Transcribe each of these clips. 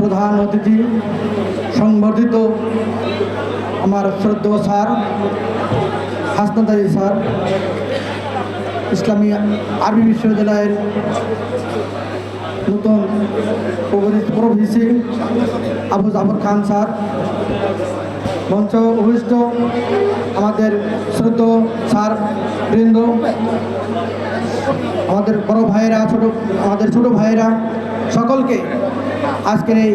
প্রধান অতিথি, সংবর্ধিত আমার শ্রদ্ধেয় স্যার হাসনাদারি স্যার, ইসলামী আরবি বিশ্ববিদ্যালয়ের নতুন pro VC Abu Jafar Khan sir, মঞ্চ অভিষ্ট আমাদের শ্রদ্ধ স্যার বৃন্দ, আমাদের বড় ভাইয়েরা, ছোট, আমাদের ছোট ভাইয়েরা সকলকে আজকের এই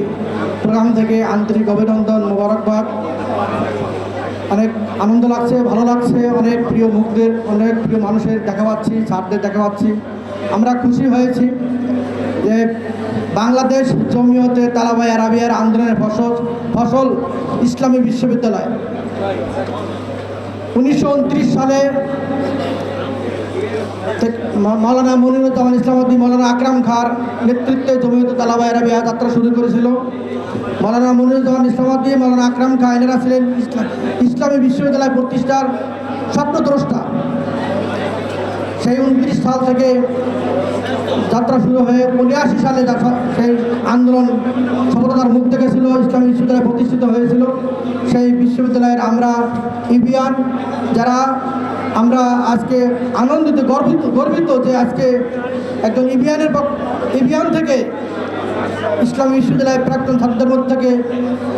প্রোগ্রাম থেকে আন্তরিক অভিনন্দন মোবারকবাদ। অনেক আনন্দ লাগছে, ভালো লাগছে, অনেক প্রিয় মুখদের, অনেক প্রিয় মানুষের দেখা পাচ্ছি, স্যারদের দেখা পাচ্ছি। আমরা খুশি হয়েছি যে বাংলাদেশ জমিয়তে তালাবাই আরাবিয়ার আন্দোলনের ফসল ফসল ইসলামী বিশ্ববিদ্যালয়। উনিশশো উনত্রিশ সালে থেকে মা- মাওলানা মনিরুজ্জামান ইসলামদ্দিন মাওলানা আকরাম খার নেতৃত্বে জমিয়ত তালাবাই আরাবিয়া যাত্রা শুরু করেছিল। মাওলানা মনিরুজ্জামান ইসলামদ্দিন মাওলানা আকরাম খা এনারা ছিলেন ইসলামী বিশ্ববিদ্যালয় প্রতিষ্ঠার স্বপ্নদ্রষ্টা। সেই উনত্রিশ সাল থেকে যাত্রা শুরু হয়ে উনআশি সালে সেই আন্দোলন সফলতার মুখ দেখেছিল, ইসলামী বিশ্ববিদ্যালয় প্রতিষ্ঠিত হয়েছিল। সেই বিশ্ববিদ্যালয়ের আমরা ইবিয়ান যারা আমরা আজকে আনন্দিত, গর্বিত গর্বিত যে আজকে একজন ইভিয়ানের ইবিয়ান থেকে ইসলামী বিশ্ববিদ্যালয়ের প্রাক্তন ছাত্রদের মধ্যে থেকে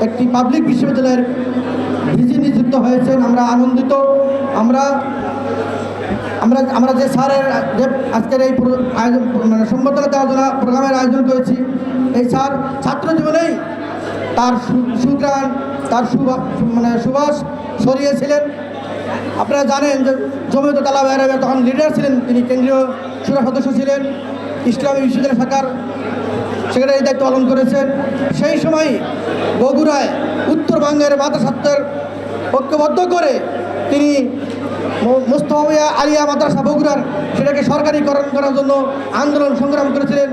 একটি পাবলিক বিশ্ববিদ্যালয়ের ভিজি নিযুক্ত হয়েছেন। আমরা আনন্দিত। আমরা আমরা আমরা যে স্যারের যে আজকের এই আয়োজন মানে সম্বর্ধনা জন্য প্রোগ্রামের আয়োজন করেছি, এই স্যার ছাত্র জীবনেই তার সুগ্রাণ, তার সুবা- মানে সুবাস সরিয়েছিলেন। আপনারা জানেন যে জমিয়ত তালা বাইরে তখন লিডার ছিলেন তিনি, কেন্দ্রীয় সুরা সদস্য ছিলেন, ইসলামী বিশ্ববিদ্যালয় শাখার সেক্রেটারি দায়িত্ব পালন করেছেন। সেই সময় বগুড়ায় উত্তরবঙ্গের মাদ্রাসাত্রের ঐক্যবদ্ধ করে তিনি মো- মুস্তফা আলিয়া মাদ্রাসা বগুড়ার সেটাকে সরকারিকরণ করার জন্য আন্দোলন সংগ্রাম করেছিলেন।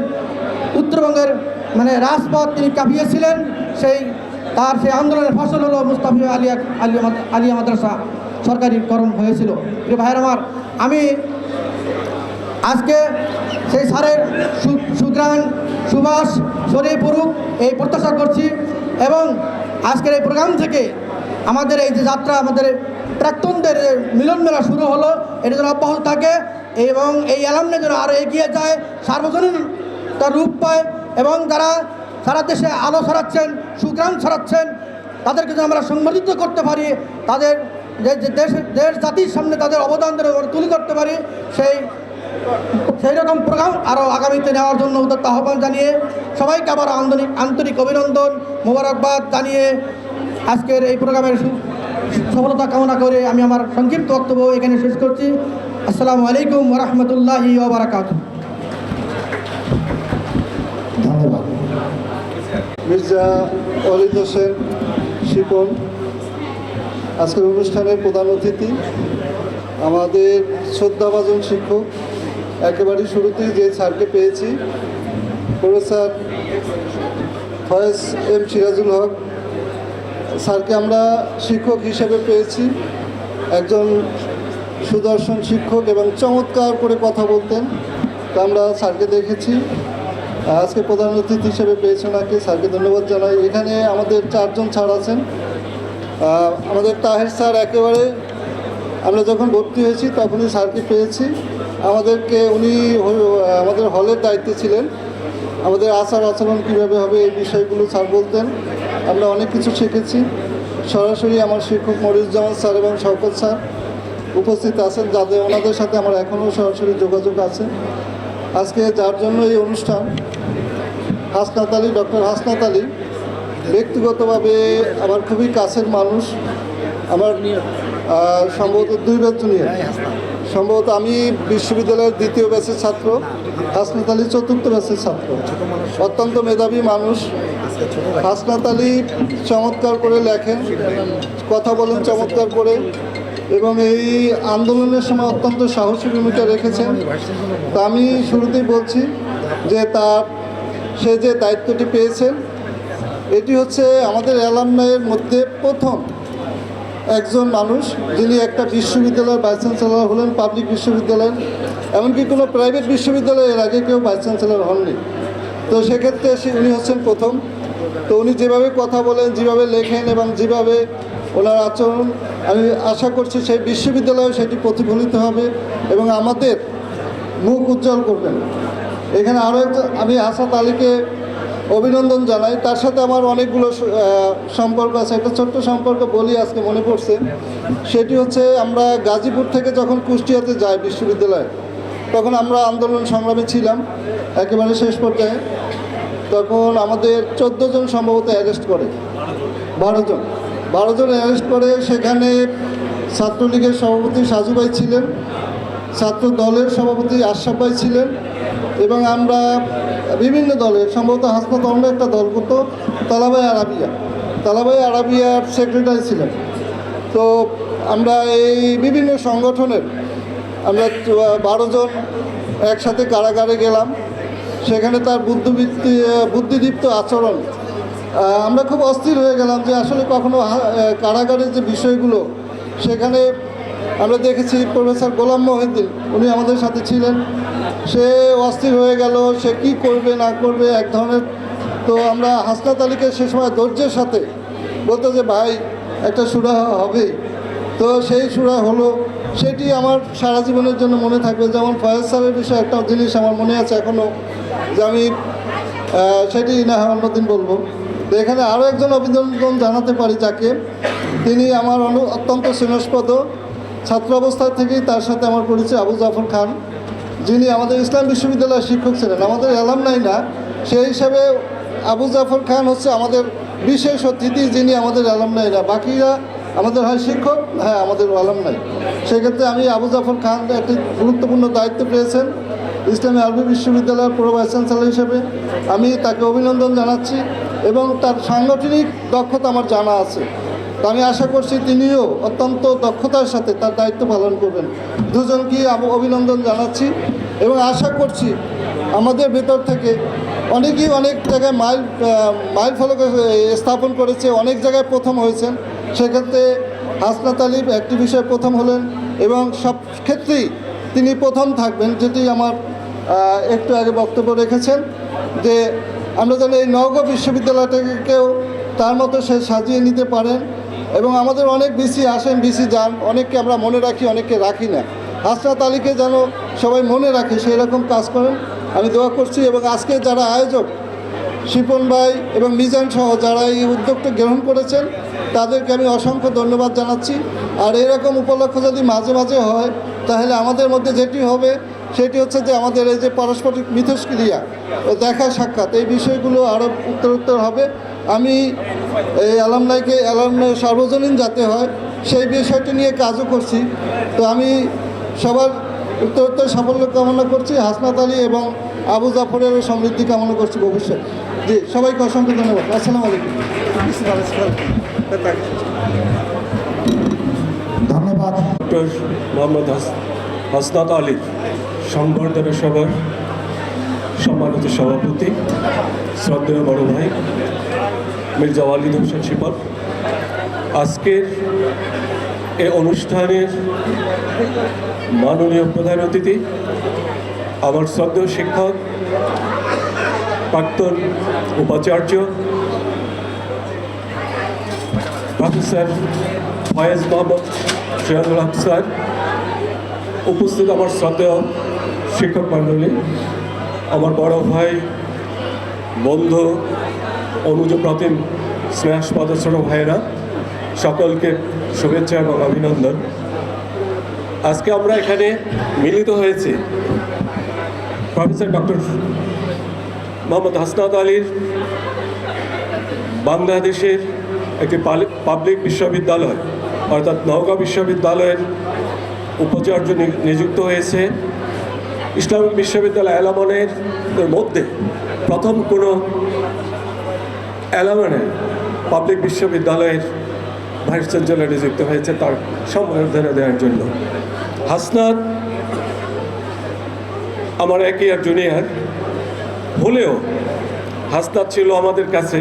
উত্তরবঙ্গের মানে রাজপথ তিনি কাঁপিয়েছিলেন সেই তার সেই আন্দোলনের ফসল হলো মুস্তাফিয়া আলিয়া আলিয়া আলিয়া মাদ্রাসা। সরকারিকরণ হয়েছিল। প্রিয় ভাইয়ের আমার, আমি আজকে সেই স্যারের সু- সুগ্রাণ সুবাস ছড়িয়ে পড়ুক এই প্রত্যাশা করছি এবং আজকের এই প্রোগ্রাম থেকে আমাদের এই যে যাত্রা, আমাদের প্রাক্তনদের মিলন মেলা শুরু হলো, এটা যেন অব্যাহত থাকে এবং এই অ্যালামনে যেন আরও এগিয়ে যায়, সার্বজনীন তার রূপ পায় এবং যারা সারা দেশে আলো ছড়াচ্ছেন সুগ্রাম ছড়াচ্ছেন, তাদেরকে যেন আমরা সংবর্ধিত করতে পারি, তাদের যে দেশের দেশ জাতির সামনে তাদের অবদান তুলে করতে পারি, সেই সেই রকম প্রোগ্রাম আরও আগামীতে নেওয়ার জন্য উদ্যোক্ত আহ্বান জানিয়ে সবাইকে আবার আন্তরিক আন্তরিক অভিনন্দন মোবারকবাদ জানিয়ে আজকের এই প্রোগ্রামের সফলতা কামনা করে আমি আমার সংক্ষিপ্ত বক্তব্য এখানে শেষ করছি। আসসালামু আলাইকুম রহমতুল্লাহি ওবরাকাত ধন্যবাদ। মির্জা অলিদ হোসেন, শিপন। আজকের অনুষ্ঠানের প্রধান অতিথি, আমাদের শ্রদ্ধাভাজন শিক্ষক। একেবারে শুরুতেই যে স্যারকে পেয়েছি, প্রফেসর ফয়েজ এম সিরাজুল হক। স্যারকে আমরা শিক্ষক হিসেবে পেয়েছি, একজন সুদর্শন শিক্ষক এবং চমৎকার করে কথা বলতেন। তা আমরা স্যারকে দেখেছি, আজকে প্রধান অতিথি হিসেবে পেয়েছেন ওনাকে। স্যারকে ধন্যবাদ জানাই। এখানে আমাদের চারজন স্যার আছেন। আমাদের তাহের স্যার একেবারে আমরা যখন ভর্তি হয়েছি তখনই স্যারকে পেয়েছি। আমাদেরকে উনি আমাদের হলের দায়িত্বে ছিলেন। আমাদের আচার আচরণ কীভাবে হবে এই বিষয়গুলো স্যার বলতেন। আমরা অনেক কিছু শিখেছি। সরাসরি আমার শিক্ষক মরিউজ্জামান স্যার এবং শওকত স্যার উপস্থিত আছেন। যাদের ওনাদের সাথে আমার এখনও সরাসরি যোগাযোগ আছে। আজকে যার জন্য এই অনুষ্ঠান হাসনাত আলী, ডক্টর হাসনাত আলী ব্যক্তিগতভাবে আমার খুবই কাছের মানুষ। আমার সম্ভবত দুই ব্যাচ জুনিয়র সম্ভবত আমি বিশ্ববিদ্যালয়ের দ্বিতীয় ব্যাচের ছাত্র, হাসনাত আলী চতুর্থ ব্যাচের ছাত্র। অত্যন্ত মেধাবী মানুষ। হাসনাত আলী চমৎকার করে লেখেন, কথা বলেন চমৎকার করে এবং এই আন্দোলনের সময় অত্যন্ত সাহসী ভূমিকা রেখেছেন। তা আমি শুরুতেই বলছি যে তার সে যে দায়িত্বটি পেয়েছেন এটি হচ্ছে আমাদের অ্যালামনাইয়ের মধ্যে প্রথম একজন মানুষ যিনি একটা বিশ্ববিদ্যালয়ের ভাইস চ্যান্সেলর হলেন, পাবলিক বিশ্ববিদ্যালয়ের। এমনকি কোনো প্রাইভেট বিশ্ববিদ্যালয়ে বিশ্ববিদ্যালয়ের আগে কেউ ভাইস চ্যান্সেলর হননি। তো সেক্ষেত্রে উনি হচ্ছেন প্রথম। তো উনি যেভাবে কথা বলেন, যেভাবে লেখেন এবং যেভাবে ওনার আচরণ, আমি আশা করছি সেই বিশ্ববিদ্যালয়ে সেটি প্রতিফলিত হবে এবং আমাদের মুখ উজ্জ্বল করবেন। এখানে আরও আমি আসাদ আলীকে অভিনন্দন জানাই। তার সাথে আমার অনেকগুলো সম্পর্ক আছে। একটা ছোট্ট সম্পর্ক বলি আজকে মনে পড়ছে। সেটি হচ্ছে আমরা গাজীপুর থেকে যখন কুষ্টিয়াতে যাই বিশ্ববিদ্যালয়ে, তখন আমরা আন্দোলন সংগ্রামে ছিলাম একেবারে শেষ পর্যায়ে। তখন আমাদের চোদ্দ জন সম্ভবত অ্যারেস্ট করে। বারো জন। বারো জন অ্যারেস্ট করে। সেখানে ছাত্রলীগের সভাপতি সাজু ভাই ছিলেন। ছাত্র দলের সভাপতি আশরাফ ছিলেন। এবং আমরা বিভিন্ন দলের সম্ভবত হাসপাত অন্য একটা দল করতো তালাবাই আরাবিয়া। তালাবাই আরাবিয়ার সেক্রেটারি ছিলেন। তো আমরা এই বিভিন্ন সংগঠনের আমরা বারো জন একসাথে কারাগারে গেলাম। সেখানে তার বুদ্ধিবৃত্তি, বুদ্ধিদীপ্ত আচরণ আমরা খুব অস্থির হয়ে গেলাম যে আসলে কখনো কারাগারের যে বিষয়গুলো, সেখানে আমরা দেখেছি প্রফেসর গোলাম মহিদ্দিন উনি আমাদের সাথে ছিলেন। সে অস্থির হয়ে গেল, সে কি করবে, না করবে, এক ধরনের, তো আমরা হাসনাত সে সময় ধৈর্যের সাথে বলতো যে, ভাই, একটা সুরা হবেই তো সেই সুরা হলো, সেটি আমার সারা জীবনের জন্য মনে থাকবে। যেমন ফয়েজ স্যারের বিষয়ে একটা জিনিস আমার মনে আছে এখনও যে আমি সেটি না অন্যদিন বলব। তো এখানে আরও একজন অভিনন্দন জানাতে পারি যাকে। তিনি আমার অত্যন্ত স্নেহস্পদ ছাত্র অবস্থা থেকেই তার সাথে আমার পরিচয়, আবু জাফর খান। যিনি আমাদের ইসলাম বিশ্ববিদ্যালয়ের শিক্ষক ছিলেন, আমাদের এলাম নাই না সেই হিসাবে আবু জাফর খান হচ্ছে আমাদের বিশেষ অতিথি যিনি আমাদের আলাম নাই না বাকিরা আমাদের হয় শিক্ষক হ্যাঁ আমাদের আলাম নাই সেক্ষেত্রে আমি আবু জাফর খান একটি গুরুত্বপূর্ণ দায়িত্ব পেয়েছেন ইসলামী আরবি বিশ্ববিদ্যালয়ের পুরো ভাইস চ্যান্সেলর হিসেবে। আমি তাকে অভিনন্দন জানাচ্ছি এবং তার সাংগঠনিক দক্ষতা আমার জানা আছে। তো আমি আশা করছি তিনিও অত্যন্ত দক্ষতার সাথে তার দায়িত্ব পালন করবেন। দুজনকে অভিনন্দন জানাচ্ছি এবং আশা করছি আমাদের ভেতর থেকে অনেকেই অনেক জায়গায় মাইল মাইল ফলক স্থাপন করেছে, অনেক জায়গায় প্রথম হয়েছেন। সেক্ষেত্রে হাসনাত আলী একটি বিষয়ে প্রথম হলেন এবং সব ক্ষেত্রেই তিনি প্রথম থাকবেন, যেটি আমার একটু আগে বক্তব্য রেখেছেন যে আমরা যেন এই নওগাঁ বিশ্ববিদ্যালয়টাকেও তার মতো সে সাজিয়ে নিতে পারেন। এবং আমাদের অনেক বিসি আসেন, বিসি যান, অনেককে আমরা মনে রাখি, অনেককে রাখি না। হাসনাত আলীকে যেন সবাই মনে রাখে, সেই রকম কাজ করেন। আমি দোয়া করছি এবং আজকে যারা আয়োজক, শিপন ভাই এবং মিজান সহ যারা এই উদ্যোগটা গ্রহণ করেছেন, তাদেরকে আমি অসংখ্য ধন্যবাদ জানাচ্ছি। আর এরকম উপলক্ষ যদি মাঝে মাঝে হয়, তাহলে আমাদের মধ্যে যেটি হবে, সেটি হচ্ছে যে আমাদের এই যে পারস্পরিক মিথস্ক্রিয়া ও দেখা সাক্ষাৎ, এই বিষয়গুলো আরও উত্তরোত্তর হবে। আমি এই অ্যালামনাইকে অ্যালামনাই সার্বজনীন যাতে হয়, সেই বিষয়টি নিয়ে কাজও করছি। তো আমি সবার উত্তরোত্তর সাফল্য কামনা করছি, হাসনাত আলী এবং আবু জাফরের সমৃদ্ধি কামনা করছি ভবিষ্যৎ। জি, সবাইকে অসংখ্য ধন্যবাদ। আসসালামু আলাইকুম। ধন্যবাদ, ডক্টর মোহাম্মদ হাস- হাসনাত আলী, সংবর্ধনা সভার সম্মানিত সভাপতি, শ্রদ্ধেয় বড় ভাই। মির্জা ওয়ালিদ হোসেন শিপন আজকের এ অনুষ্ঠানের মাননীয় প্রধান অতিথি, আমার শ্রদ্ধেয় শিক্ষক, প্রাক্তন উপাচার্য, প্রফেসর ফয়েজ মোহাম্মদ সিরাজুল হক স্যার, উপস্থিত আমার শ্রদ্ধেয় শিক্ষক মণ্ডলী, আমার বড় ভাই, বন্ধু অনুজ প্রতিম স্নেহাস্পদ ছোট ভাইয়েরা, সকলকে শুভেচ্ছা এবং অভিনন্দন। আজকে আমরা এখানে মিলিত হয়েছি প্রফেসর ডক্টর মোহাম্মদ হাসনাত আলীর বাংলাদেশের একটি পাবলিক বিশ্ববিদ্যালয়, অর্থাৎ নওগাঁ বিশ্ববিদ্যালয়ের উপাচার্য নিযুক্ত হয়েছে। ইসলামিক বিশ্ববিদ্যালয় অ্যালামনের মধ্যে প্রথম কোনো অ্যালামনে পাবলিক বিশ্ববিদ্যালয়ের ভাইস চ্যান্সেলর নিযুক্ত হয়েছে তার সম্বর্ধনা দেওয়ার জন্য। হাসনাত আমার এক ইয়ার জুনিয়র। হলেও হাসনাত ছিল আমাদের কাছে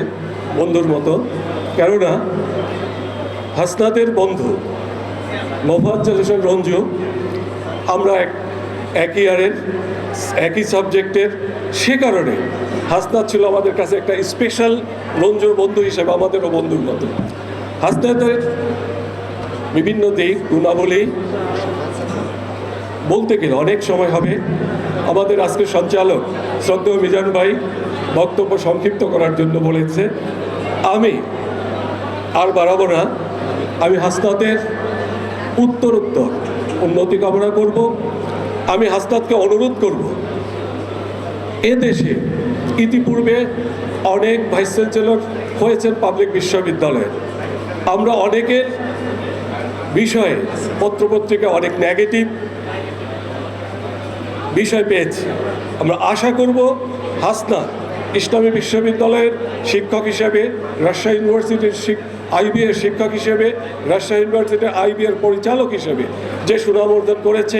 বন্ধুর মতো। কেননা হাসনাতের বন্ধু মোফাজ্জল হোসেন রঞ্জু আমরা এক, একই ইয়ারের, একই সাবজেক্টের। সে কারণে হাসনাত ছিল আমাদের কাছে একটা স্পেশাল রঞ্জুর বন্ধু হিসেবে আমাদেরও বন্ধুর মতো। হাসনাতের বিভিন্ন দিক, গুণাবলী বলতে গেলে অনেক সময় হবে। আমাদের আজকে সঞ্চালক শ্রদ্ধেয় মিজান ভাই বক্তব্য সংক্ষিপ্ত করার জন্য বলেছে, আমি আর বাড়াবো না। আমি হাসনাতের উত্তর উত্তর উন্নতি কামনা করব। আমি হাসনাতকে অনুরোধ করব এ দেশে ইতিপূর্বে অনেক ভাইস চ্যান্সেলর হয়েছেন পাবলিক বিশ্ববিদ্যালয়ে। আমরা অনেকের বিষয়ে পত্রপত্রিকা অনেক নেগেটিভ বিষয় পেয়েছি। আমরা আশা করব, হাসনা ইসলামী বিশ্ববিদ্যালয়ের শিক্ষক হিসেবে, রাজশাহী ইউনিভার্সিটির আইবিএর শিক্ষক হিসেবে, রাজশাহী ইউনিভার্সিটির আইবিএর পরিচালক হিসেবে যে সুনাম অর্জন করেছে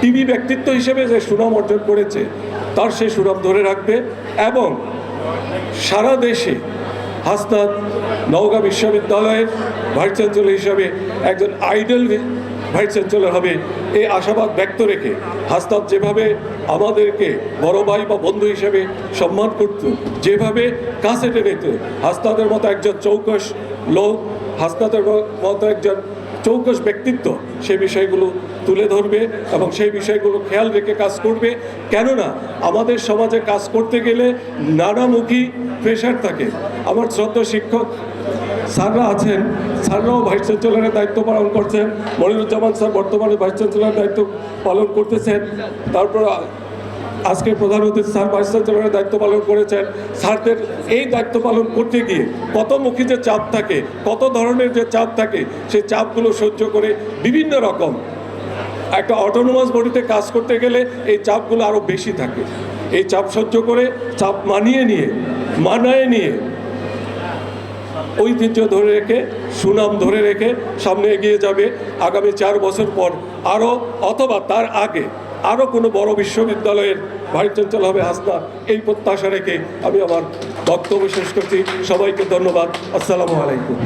টিভি ব্যক্তিত্ব হিসেবে যে সুনাম অর্জন করেছে, তার সেই সুনাম ধরে রাখবে এবং সারা দেশে হাসনাত নওগাঁ বিশ্ববিদ্যালয়ের ভাইস চ্যান্সেলর হিসাবে একজন আইডল ভাইস চ্যান্সেলর হবে, এই আশাবাদ ব্যক্ত রেখে হাসনাত যেভাবে আমাদেরকে বড় ভাই বা বন্ধু হিসেবে সম্মান করত, যেভাবে কাছে টেনেত হাসনাতের মতো একজন চৌকস লোক, হাসনাতের মতো একজন চৌকস ব্যক্তিত্ব সেই বিষয়গুলো তুলে ধরবে এবং সেই বিষয়গুলো খেয়াল রেখে কাজ করবে। কেননা আমাদের সমাজে কাজ করতে গেলে নানামুখী প্রেশার থাকে। আমার শ্রদ্ধ শিক্ষক স্যাররা আছেন স্যাররাও ভাইস চ্যান্সেলরের দায়িত্ব পালন করছেন, মনিরুজ্জামান স্যার বর্তমানে ভাইস চ্যান্সেলরের দায়িত্ব পালন করতেছেন, তারপর আজকে প্রধান অতিথি স্যার ভাইস চ্যান্সেলরের দায়িত্ব পালন করেছেন। স্যারদের এই দায়িত্ব পালন করতে গিয়ে কতমুখী যে চাপ থাকে, কত ধরনের যে চাপ থাকে সেই চাপগুলো সহ্য করে বিভিন্ন রকম। একটা অটোনোমাস বডিতে কাজ করতে গেলে এই চাপগুলো আরও বেশি থাকে। এই চাপ সহ্য করে, চাপ মানিয়ে নিয়ে, মানায় নিয়ে ঐতিহ্য ধরে রেখে, সুনাম ধরে রেখে সামনে এগিয়ে যাবে আগামী চার বছর পর। আরও অথবা তার আগে আরও কোনো বড় বিশ্ববিদ্যালয়ের ভারী চঞ্চল হবে হাসনা, এই প্রত্যাশা রেখে আমি আমার বক্তব্য শেষ করছি। সবাইকে ধন্যবাদ। আসসালামু আলাইকুম।